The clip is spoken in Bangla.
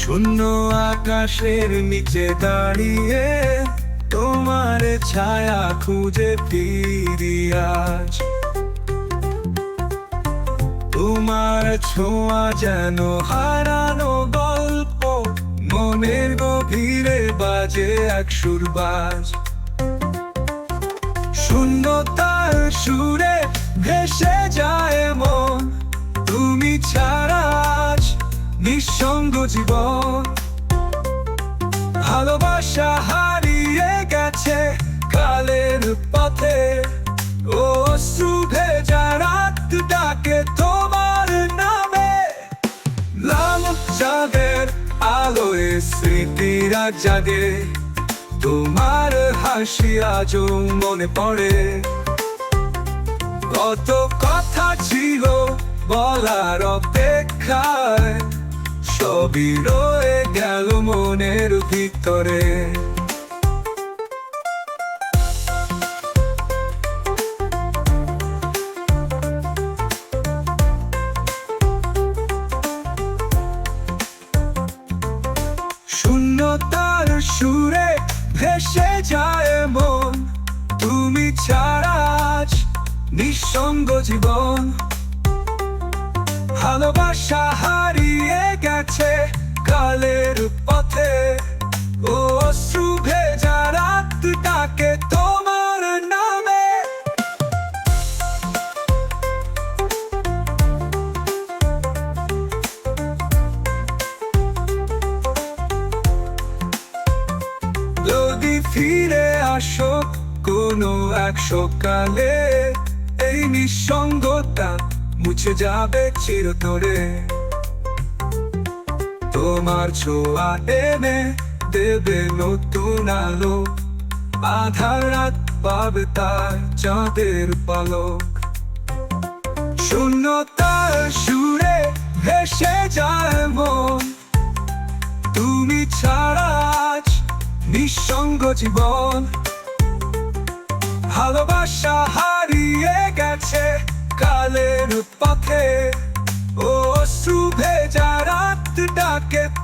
শূন্য আকাশের নিচে দাঁড়িয়ে তোমার ছায়া খুঁজে ফিরি আজ। তোমার ছোঁয়া যেন হারানো গল্প, মনের গভীরে বাজে এক সুরবাজ। শূন্যতার সুরে ভেসে যায় মন, তুমি ছাড়া জীবন। ভালোবাসা হারিয়ে গেছে কালের পথে। ও শুভে রাত ডাকে তোমার নামে। লাল জাগের আলোয় স্মৃতিরা জাগে তোমার হাসি আজও মনে পড়ে। কত কথা ছিল বলার অপেক্ষায় সবই রয়ে গেল মনের ভিতরে। শূন্যতার সুরে ভেসে যায় মন, তুমি ছাড়া নিঃসঙ্গ জীবন। ভালোবাসা হারিয়ে কালের পথে। ও শুভে রাত ডাকে তোমার নামে। যদি ফিরে আসো কোনো এক সকালে, এই নিঃসঙ্গতা মুছে যাবে চিরতরে। তোমার ছোঁয়া এনে দেবে নতুন আলো। আধার রাত পাবে তার চাঁদের পালক। শূন্যতার সুরে ভেসে যায় মন। তুমি ছাড়া নিঃসঙ্গ জীবন। ভালোবাসা হারিয়ে গেছে কালের পথে। ও শুভে রাত ডাকে তো